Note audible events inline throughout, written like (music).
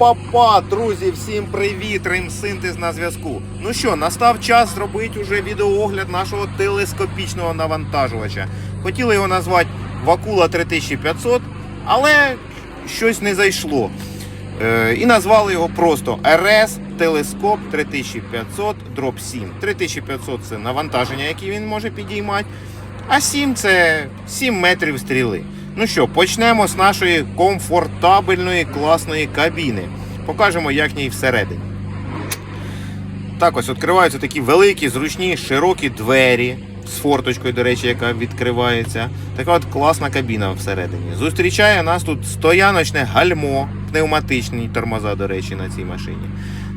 Опа-па, друзі, всім привіт! Римсинтез на зв'язку. Ну що, настав час зробити уже відеоогляд нашого телескопічного навантажувача. Хотіли його назвати Вакула 3500, але щось не зайшло. Е, і назвали його просто RS Телескоп 3500 Drop 7. 3500 це навантаження, яке він може підіймати. А 7 це 7 метрів стріли. Ну що, почнемо з нашої комфортабельної класної кабіни. Покажемо, як в ній всередині. Так ось відкриваються такі великі, зручні, широкі двері з форточкою, до речі, яка відкривається. Така от класна кабіна всередині. Зустрічає нас тут стояночне гальмо, пневматичні тормоза, до речі, на цій машині.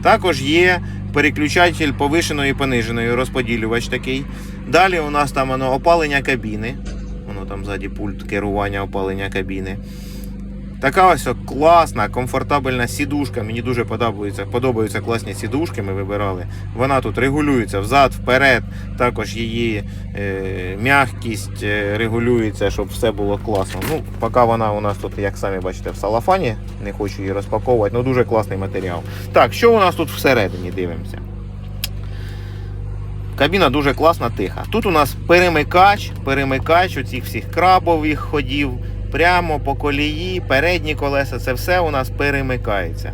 Також є переключатель повишеної і пониженої, розподілювач такий. Далі у нас там воно, опалення кабіни. Там ззаді пульт керування опалення кабіни. Така ось класна, комфортабельна сідушка. Мені дуже подобаються, подобаються класні сідушки. Ми вибирали. Вона тут регулюється взад, вперед. Також її е, м'якість е, регулюється, щоб все було класно. Ну, поки вона у нас тут, як самі бачите, в салафані. Не хочу її розпаковувати, але дуже класний матеріал. Так, що у нас тут всередині? Дивимося. Кабіна дуже класна, тиха. Тут у нас перемикач, перемикач оцих всіх крабових ходів, прямо по колії, передні колеса, це все у нас перемикається.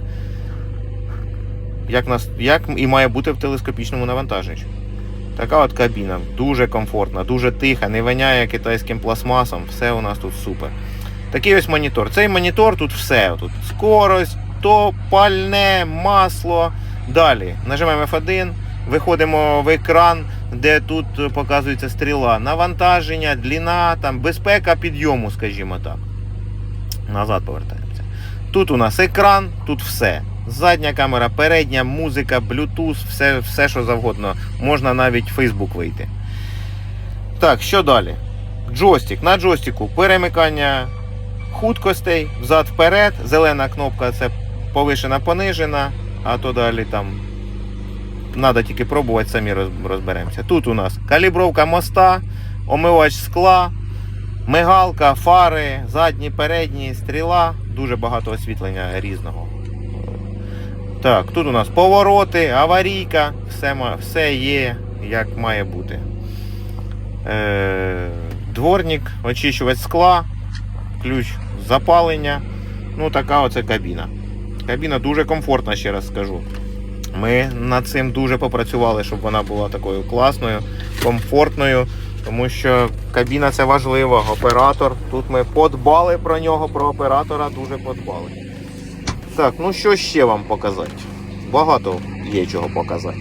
Як, нас, як і має бути в телескопічному навантаженні. Така от кабіна, дуже комфортна, дуже тиха, не воняє китайським пластмасом, все у нас тут супер. Такий ось монітор. Цей монітор тут все. Тут скорость, то пальне, масло. Далі нажимаємо F1, виходимо в екран, де тут показується стріла, навантаження, длина, там, безпека підйому, скажімо так. Назад повертаємося. Тут у нас екран, тут все. Задня камера, передня, музика, Bluetooth, все, все що завгодно. Можна навіть в Facebook вийти. Так, що далі? Джойстик. На джойстику перемикання худкостей, взад-вперед. Зелена кнопка це повишена, понижена, а то далі там Надо тільки пробувати, самі розберемося. Тут у нас калібровка моста, омивач скла, мигалка, фари, задні, передні, стріла, дуже багато освітлення різного. Так, тут у нас повороти, аварійка, все, все є, як має бути. Е, дворник, очищувач скла, ключ запалення. Ну, така оце кабіна. Кабіна дуже комфортна, ще раз скажу. Ми над цим дуже попрацювали, щоб вона була такою класною, комфортною, тому що кабіна це важливо, оператор. Тут ми подбали про нього, про оператора дуже подбали. Так, ну що ще вам показати? Багато є чого показати.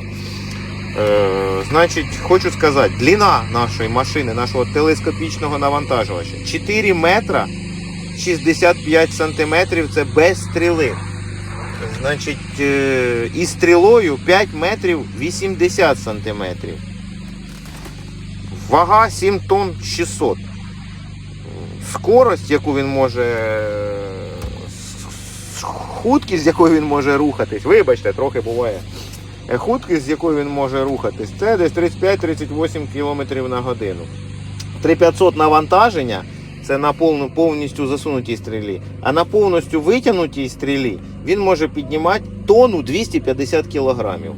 Е, значить, хочу сказати, длина нашої машини, нашого телескопічного навантажувача 4 метра 65 сантиметрів це без стріли. Значить, е, і стрілою 5 метрів 80 сантиметрів. Вага 7 тонн 600. Скорость, яку він може. е, Худкість, з якою він може рухатись, вибачте, трохи буває. Худкість, з якою він може рухатись, це десь 35-38 км на годину. 3500 навантаження це на повну, повністю засунутій стрілі. А на повністю витягнутій стрілі він може піднімати тонну 250 кілограмів.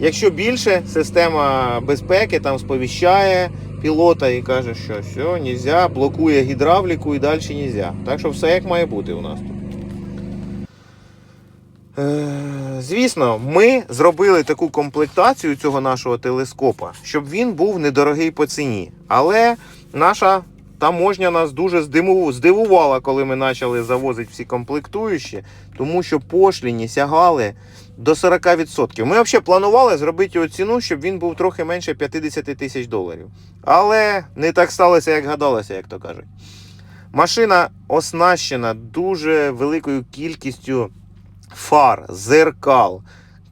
Якщо більше, система безпеки там сповіщає пілота і каже, що все, нельзя, блокує гідравліку і далі нельзя. Так що все як має бути у нас тут. Е, Звісно, ми зробили таку комплектацію цього нашого телескопа, щоб він був недорогий по ціні. Але наша таможня нас дуже здивувала, коли ми почали завозити всі комплектуючі, тому що пошліні сягали до 40%. Ми взагалі планували зробити його ціну, щоб він був трохи менше 50 тисяч доларів. Але не так сталося, як гадалося, як то кажуть. Машина оснащена дуже великою кількістю фар, зеркал,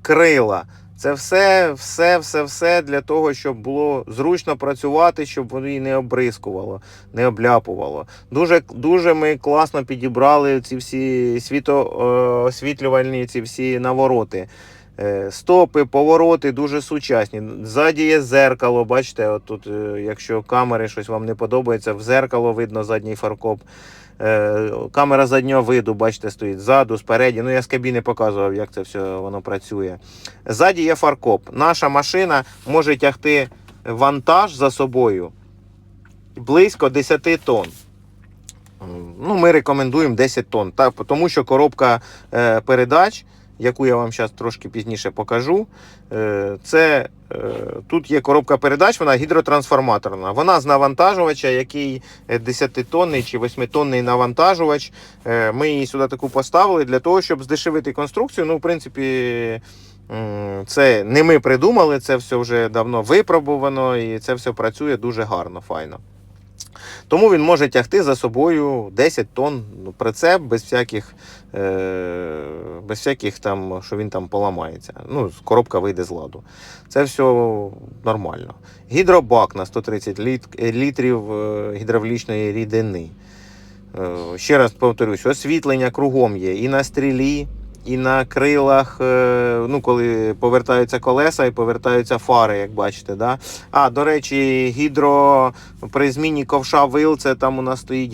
крила. Це все, все, все, все для того, щоб було зручно працювати, щоб воно її не обрискувало, не обляпувало. Дуже, дуже ми класно підібрали ці всі світоосвітлювальні, ці всі навороти. Е, Стопи, повороти дуже сучасні. Ззаді є зеркало, бачите, от тут, е, якщо камери щось вам не подобається, в зеркало видно задній фаркоп. Е, Камера заднього виду, бачите, стоїть ззаду, спереді. Ну, я з кабіни показував, як це все воно працює. Ззаді є фаркоп. Наша машина може тягти вантаж за собою близько 10 тонн. Ну, ми рекомендуємо 10 тонн, так, тому що коробка передач, яку я вам зараз трошки пізніше покажу, е, це е, тут є коробка передач, вона гідротрансформаторна. Вона з навантажувача, який 10-тонний чи 8-тонний навантажувач. Е, ми її сюди таку поставили для того, щоб здешевити конструкцію. Ну, в принципі. Це не ми придумали, це все вже давно випробувано і це все працює дуже гарно, файно. Тому він може тягти за собою 10 тонн ну, прицеп без всяких, е, без всяких там, що він там поламається. Ну, коробка вийде з ладу. Це все нормально. Гідробак на 130 літ, літрів е, гідравлічної рідини. Е, ще раз повторюсь, освітлення кругом є і на стрілі, і на крилах, е, ну, коли повертаються колеса і повертаються фари, як бачите. Да? А, до речі, гідро при зміні ковша вил, це там у нас стоїть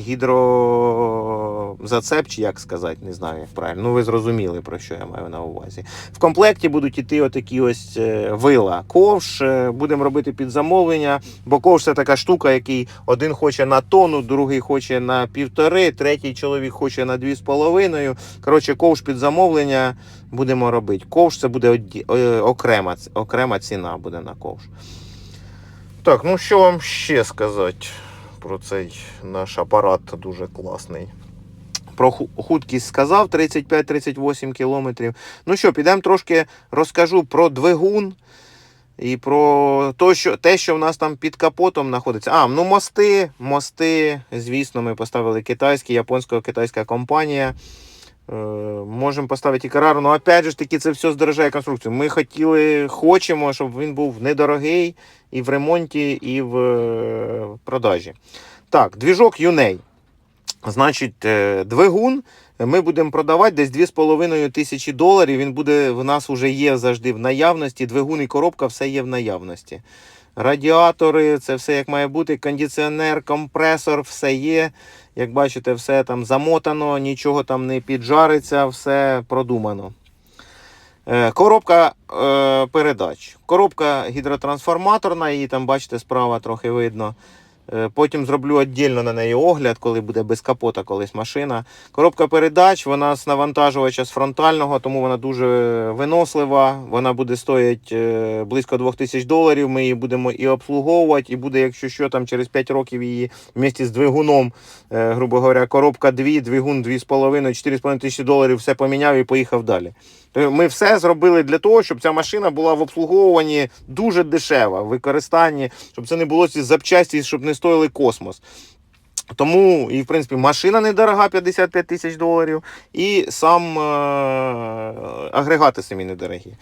гідрозацеп, чи як сказати, не знаю, як правильно. Ну, ви зрозуміли, про що я маю на увазі. В комплекті будуть іти отакі ось е, вила. Ковш е, будемо робити під замовлення, бо ковш це така штука, який один хоче на тонну, другий хоче на півтори, третій чоловік хоче на дві з половиною. Коротше, ковш під замовлення будемо робити. Ковш це буде е, окрема, окрема ціна буде на ковш. Так, ну що вам ще сказати про цей наш апарат дуже класний. Про ху- худкість сказав 35-38 кілометрів. Ну що, підемо трошки розкажу про двигун і про то, що, те, що в нас там під капотом знаходиться. А, ну мости, мости, звісно, ми поставили китайські, японсько-китайська компанія. Е, можемо поставити і Carraro, ну опять же таки це все здорожає конструкцію. Ми хотіли, хочемо, щоб він був недорогий і в ремонті, і в е, продажі. Так, двіжок Юней. Значить, е, двигун ми будемо продавати десь 2,5 тисячі доларів. Він буде в нас вже є завжди в наявності. Двигун і коробка все є в наявності. Радіатори, це все як має бути. Кондиціонер, компресор, все є. Як бачите, все там замотано, нічого там не піджариться, все продумано. Е, Коробка е, передач. Коробка гідротрансформаторна, її там, бачите, справа трохи видно. Е, Потім зроблю віддільно на неї огляд, коли буде без капота колись машина. Коробка передач, вона з навантажувача з фронтального, тому вона дуже винослива. Вона буде стоїть е, близько 2000 доларів. Ми її будемо і обслуговувати, і буде, якщо що, там через 5 років її вместе з двигуном, е, грубо говоря, коробка 2, двигун 2,5, 4,5 тисячі доларів, все поміняв і поїхав далі. Ми все зробили для того, щоб ця машина була в обслуговуванні дуже дешева, в використанні, щоб це не було ці запчасті, щоб не стоїли космос. Тому, і в принципі, машина недорога, 55 тисяч доларів, і сам е- агрегати самі недорогі.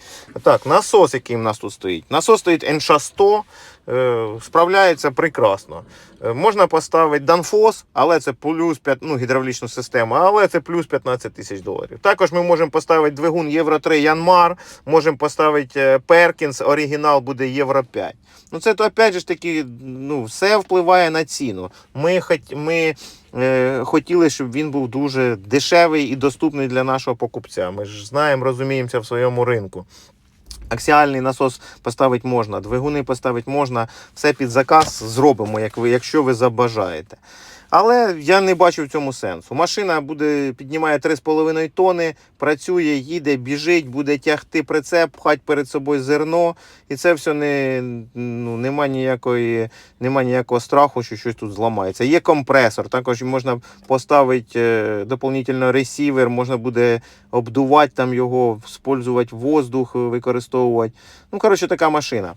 Так, насос, який в нас тут стоїть. Насос стоїть NШ100, е- справляється прекрасно. Е, Можна поставити Danfoss, але це плюс 5, ну, гідравлічну систему, але це плюс 15 тисяч доларів. Також ми можемо поставити двигун Євро 3 Янмар, можемо поставити е, Perkins, оригінал буде Євро 5. Ну це то опять же таки, ну, все впливає на ціну. Ми, хот, ми е, хотіли, щоб він був дуже дешевий і доступний для нашого покупця. Ми ж знаємо, розуміємося в своєму ринку. Аксіальний насос поставити можна, двигуни поставити можна, все під заказ зробимо, як ви, якщо ви забажаєте. Але я не бачу в цьому сенсу. Машина буде піднімає 3,5 тони, працює, їде, біжить, буде тягти прицеп, пхати перед собою зерно. І це все не, ну, нема, ніякої, нема ніякого страху, що щось тут зламається. Є компресор, також можна поставити е, доповнительно ресівер, можна буде обдувати там його, спользувати воздух, е, використовувати. Ну, коротше, така машина.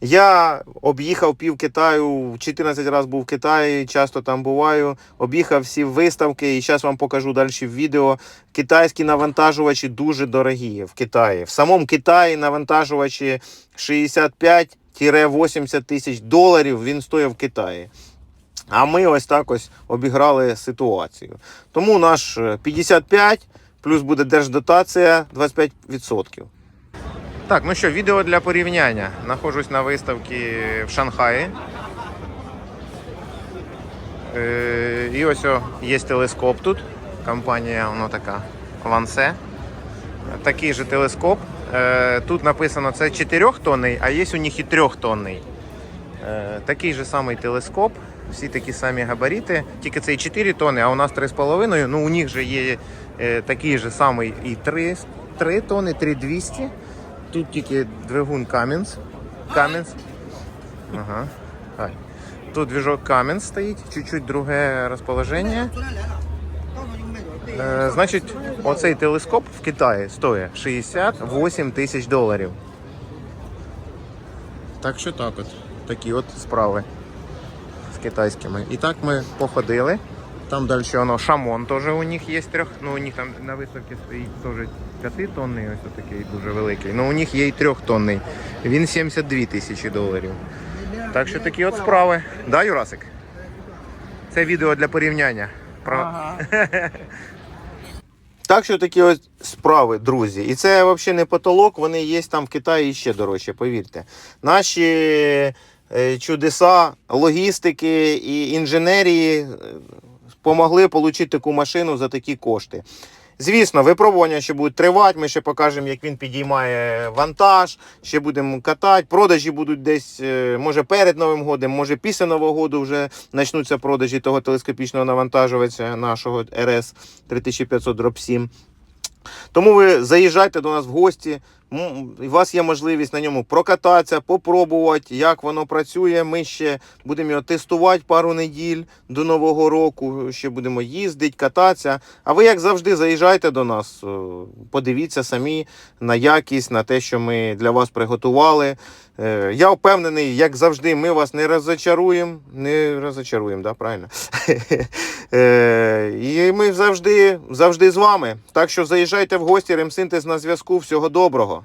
Я об'їхав пів Китаю, 14 разів був в Китаї, часто там буваю. Об'їхав всі виставки і зараз вам покажу далі в відео. Китайські навантажувачі дуже дорогі в Китаї. В самому Китаї навантажувачі 65-80 тисяч доларів він стоїть в Китаї. А ми ось так ось обіграли ситуацію. Тому наш е, 55 плюс буде держдотація 25%. Так, ну що, відео для порівняння. Нахожусь на виставці в Шанхаї. Е, і ось є телескоп тут. Компанія воно така Вансе. Такий же телескоп. Е, тут написано це 4 тонний, а є у них і 3 тонний. Е, такий же самий телескоп, всі такі самі габарити, тільки це і 4 тони, а у нас 3,5. Ну, у них же є такий же самий і 3, 3 тони, 3200. Тут тільки двигун Cummins. Cummins. Ага. Ай. Тут движок Cummins стоїть, чуть-чуть друге розположення. Е, значить, оцей телескоп в Китаї стоїть 68 тисяч доларів. Так що так от. Такі от справи з китайськими. І так ми походили. Там далі воно шамон теж у них є трьох. Ну у них там на виставці стоїть теж 5 тонний, ось такий дуже великий. Ну у них є і 3 тонний. Він 72 тисячі доларів. Так що такі от справи. Да, Юрасик? Це відео для порівняння. Про... (laughs) Так що такі ось справи, друзі. І це взагалі не потолок, вони є там в Китаї ще дорожче, повірте. Наші е, чудеса логістики і інженерії е, помогли отримати таку машину за такі кошти. Звісно, випробування ще будуть тривати. Ми ще покажемо, як він підіймає вантаж, ще будемо катати. Продажі будуть десь, е, може, перед Новим годом, може після Нового року вже почнуться продажі того телескопічного навантажувача нашого RS 3500 Drop 7. Тому ви заїжджайте до нас в гості. У вас є можливість на ньому прокататися, попробувати, як воно працює. Ми ще будемо його тестувати пару неділь до Нового року. Ще будемо їздити, кататися. А ви, як завжди, заїжджайте до нас, подивіться самі на якість, на те, що ми для вас приготували. Е, Я впевнений, як завжди, ми вас не розочаруємо. Не розочаруємо, да, правильно? (laughs) Е, І ми завжди, завжди з вами. Так що заїжджайте в гості, Ремсинтез на зв'язку. Всього доброго.